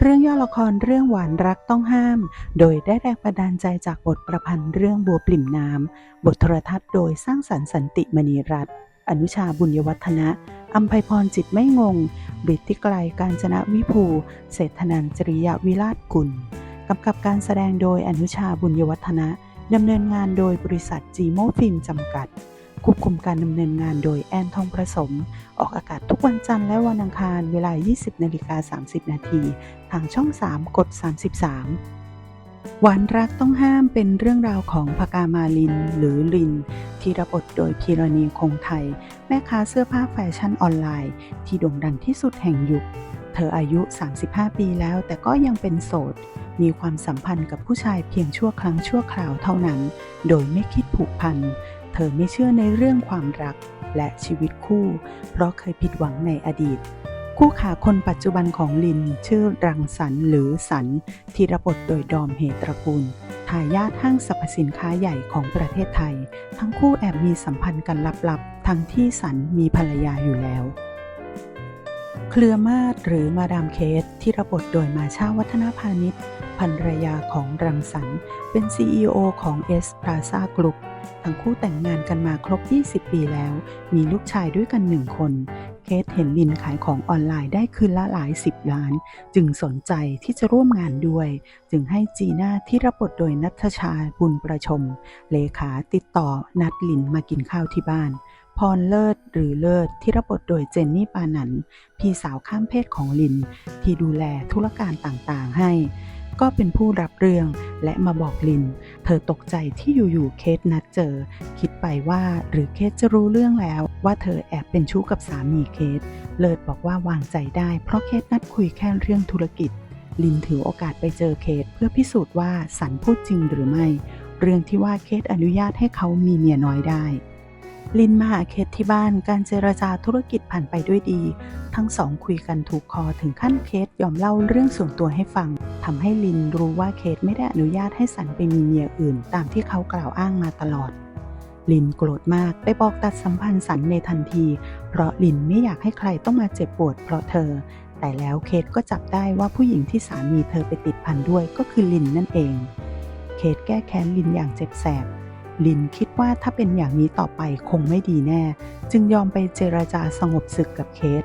เรื่องย่อละครเรื่องหวานรักต้องห้าม โดยได้แรงบันดาลใจจากบทประพันธ์เรื่องบัวปลิ่มน้ำ บทโทรทัศน์โดยสร้างสรรค์สันติมณีรัตน์ อนุชาบุญยวัฒนะ อัมภัยพรจิตไม่งงบริตติไกลการจนะวิภู เศรษฐนันจริยวิราชกุล กำกับการแสดงโดยอนุชาบุญยวัฒนะ ดำเนินงานโดยบริษัทจีโมฟิล์มจำกัด ควบคุมการดำเนินงานโดยแอนทองประสม ออกอากาศทุกวันจันทร์และวันอังคารเวลา 20นาฬิกา30 นาทีทางช่อง 3 กด 33 หวานรักต้องห้ามเป็นเรื่องราวของพกามาลิน หรือลิน ที่รับบทโดยพีรณีคงไทย แม่ค้าเสื้อผ้าแฟชั่นออนไลน์ ที่โด่งดังที่สุดแห่งยุค เธออายุ 35 ปีแล้วแต่ก็ยังเป็นโสดมีความสัมพันธ์กับผู้ชายเพียงชั่วครั้งชั่วคราวเท่านั้น โดยไม่คิดผูกพัน เธอไม่เชื่อในเรื่องความรักและชีวิตคู่ เพราะเคยผิดหวังในอดีต คู่ขาคนปัจจุบันของลิน ชื่อรังสรรหรือสันที่รับทโดยดอมเหตระกูลทายาทห้างสรรพสินค้าใหญ่ของประเทศไทย ทั้งคู่แอบมีสัมพันธ์กันลับๆ ทั้งที่สันมีภรรยาอยู่แล้วเคลือมาศหรือมาดามเคสที่รับบทโดยมาชาวัฒนพาณิชย์ ภรรยาของรังสรรค์เป็น CEO ของ S Plaza Group ทั้งคู่แต่งงานกันมาครบ 20 ปีแล้ว มีลูกชายด้วยกันหนึ่งคน เคสเห็นลินขายของออนไลน์ได้คืนละหลายสิบล้าน จึงสนใจที่จะร่วมงานด้วย จึงให้จีน่าที่รับบทโดยนัทชาบุญประชม เลขาติดต่อนัดลินมากินข้าวที่บ้านพรเลิศหรือเลิศที่รับบทโดยเจนนี่ปานันพี่สาวข้ามเพศของลิน ที่ดูแลธุรการต่างๆให้ ก็เป็นผู้รับเรื่องและมาบอกลิน เธอตกใจที่อยู่ๆเคสนัดเจอ คิดไปว่าหรือเคสจะรู้เรื่องแล้วว่าเธอแอบเป็นชู้กับสามีเคส เลิศบอกว่าวางใจได้เพราะเคสนัดคุยแค่เรื่องธุรกิจ ลินถือโอกาสไปเจอเคสเพื่อพิสูจน์ว่าสันพูดจริงหรือไม่ เรื่องที่ว่าเคสอนุญาตให้เขามีเมียน้อยได้ลินมาหาเคสที่บ้านการเจรจาธุรกิจผ่านไปด้วยดี ทั้งสองคุยกันถูกคอถึงขั้นเคสยอมเล่าเรื่องส่วนตัวให้ฟัง ทำให้ลินรู้ว่าเคสไม่ได้อนุญาตให้สันไปมีเมียอื่น ตามที่เขากล่าวอ้างมาตลอด ลินโกรธมากไปบอกตัดสัมพันธ์สันในทันที เพราะลินไม่อยากให้ใครต้องมาเจ็บปวดเพราะเธอ แต่แล้วเคสก็จับได้ว่าผู้หญิงที่สามีเธอไปติดพันด้วยก็คือลินนั่นเอง เคสแก้แค้นลินอย่างเจ็บแสบลินคิดว่าถ้าเป็นอย่างนี้ต่อไปคงไม่ดีแน่ จึงยอมไปเจรจาสงบศึกกับเคส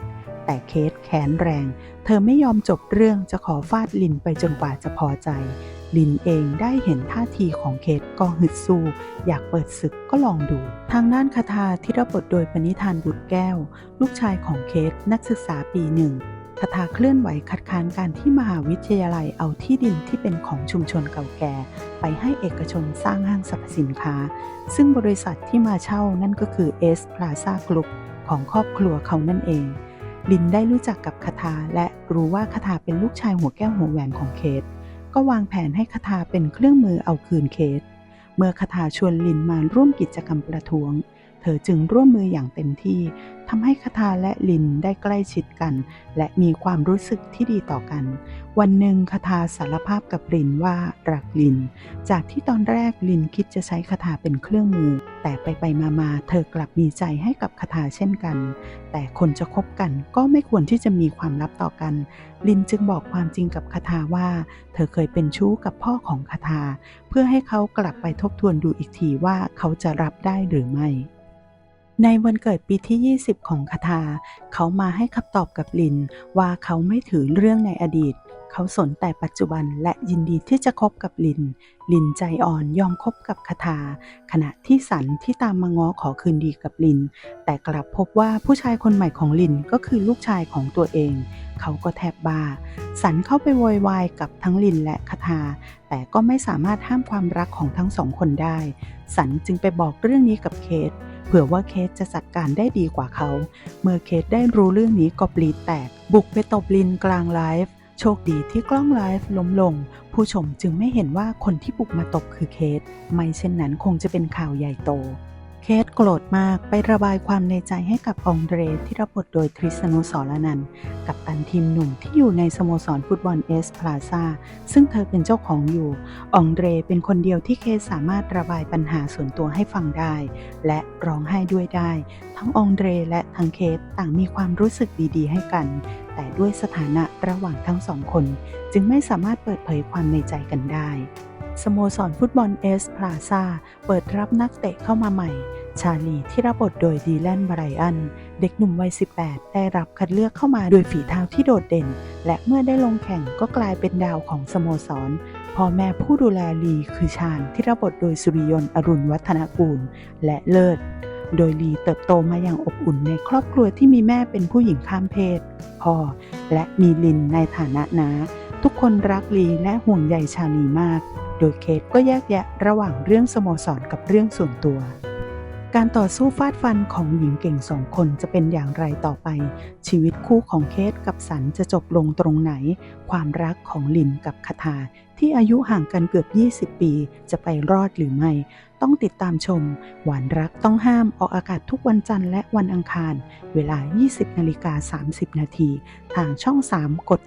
แต่เคสแค้นแรง เธอไม่ยอมจบเรื่องจะขอฟาดลินไปจนกว่าจะพอใจ ลินเองได้เห็นท่าทีของเคสก็ฮึดสู้ อยากเปิดศึกก็ลองดู ทางด้านคาถาที่รับบทโดยปณิธานบุตรแก้ว ลูกชายของเคสนักศึกษาปีหนึ่งคาถาเคลื่อนไหวคัดค้านการที่มหาวิทยาลัยเอาที่ดินที่เป็นของชุมชนเก่าแก่ ไปให้เอกชนสร้างห้างสรรพสินค้า ซึ่งบริษัทที่มาเช่านั่นก็คือ S Plaza Group ของครอบครัวเขานั่นเอง ลินได้รู้จักกับคาทาและรู้ว่าคาทาเป็นลูกชายหัวแก้วหัวแหวนของเคสก็วางแผนให้คาทาเป็นเครื่องมือเอาคืนเคสเมื่อคาทาชวนลินมาร่วมกิจกรรมประท้วง เธอจึงร่วมมืออย่างเต็มที่ทำให้คาทาและลินได้ใกล้ชิดกัน และมีความรู้สึกที่ดีต่อกัน วันหนึ่งคาทาสารภาพกับลินว่ารักลิน จากที่ตอนแรกลินคิดจะใช้คาถาเป็นเครื่องมือ แต่ไปไปมามาเธอกลับมีใจให้กับคาถาเช่นกัน แต่คนจะคบกันก็ไม่ควรที่จะมีความลับต่อกัน ลินจึงบอกความจริงกับคาถาว่า เธอเคยเป็นชู้กับพ่อของคาถาเพื่อให้เขากลับไปทบทวนดูอีกทีว่าเขาจะรับได้หรือไม่ ในวันเกิดปีที่ 20 ของคาทา เขามาให้คำตอบกับลิน ว่าเขาไม่ถือเรื่องในอดีต เขาสนแต่ปัจจุบันและยินดีที่จะคบกับลิน ลินใจอ่อนยอมคบกับคาทา ขณะที่สันที่ตามมาง้อขอคืนดีกับลิน แต่กลับพบว่าผู้ชายคนใหม่ของลินก็คือลูกชายของตัวเอง เขาก็แทบบ้า สันเข้าไปโวยวายกับทั้งลินและคาทา แต่ก็ไม่สามารถห้ามความรักของทั้งสองคนได้ สันจึงไปบอกเรื่องนี้กับเคสเผื่อว่าเคสจะจัดการได้ดีกว่าเขา เมื่อเคสได้รู้เรื่องนี้ก็ปลีแตก บุกไปตบลินกลางไลฟ์โชคดีที่กล้องไลฟ์ล้มลง ผู้ชมจึงไม่เห็นว่าคนที่บุกมาตบคือเคส ไม่เช่นนั้นคงจะเป็นข่าวใหญ่โต เคสโกรธมากไประบายความในใจให้กับองเดรที่รับบทโดยทริสนุสรนันท์กับตันทีมหนุ่มที่อยู่ในสโมสรฟุตบอลเอสพลาซาซึ่งเธอเป็นเจ้าของอยู่องเดรเป็นคนเดียวที่เคสสามารถระบายปัญหาส่วนตัวให้ฟังได้ และร้องไห้ด้วยได้ ทั้งองเดรและทั้งเคสต่างมีความรู้สึกดีๆ ให้กัน แต่ด้วยสถานะระหว่างทั้งสองคน จึงไม่สามารถเปิดเผยความในใจกันได้ สโมสรฟุตบอลเอสพลาซาเปิดรับนักเตะเข้ามาใหม่ ชาลีที่รับบทโดยดีแลนบรอัน เด็กหนุ่มวัย 18 ได้รับคัดเลือกเข้ามาโดยฝีเท้าที่โดดเด่น และเมื่อได้ลงแข่งก็กลายเป็นดาวของสโมสรพ่อแม่ผู้ดูแลลีคือชาญที่รับบทโดยสุริยนต์อรุณวัฒนกูล และเลิศ โดยลีเติบโตมาอย่างอบอุ่นในครอบครัวที่มีแม่เป็นผู้หญิงข้ามเพศ พ่อ และมีลินในฐานะน้าทุกคนรักลีและห่วงใยชาลีมาก โดยเคทก็แยกแยะระหว่างเรื่องสโมสรกับเรื่องส่วนตัว การต่อสู้ฟาดฟันของหญิงเก่งสองคนจะเป็นอย่างไรต่อไป ชีวิตคู่ของเคทกับสันจะจบลงตรงไหน ความรักของลินกับคาทา ที่อายุห่างกันเกือบ 20 ปี จะไปรอดหรือไม่ ต้องติดตามชม หวานรักต้องห้ามออกอากาศทุกวันจันทร์และวันอังคาร เวลา 20นาฬิกา30 นาทีทางช่อง 3 กด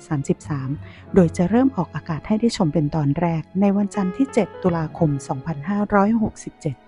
33 โดยจะเริ่มออกอากาศให้ได้ชมเป็นตอนแรก ในวันจันทร์ที่ 7 ตุลาคม 2567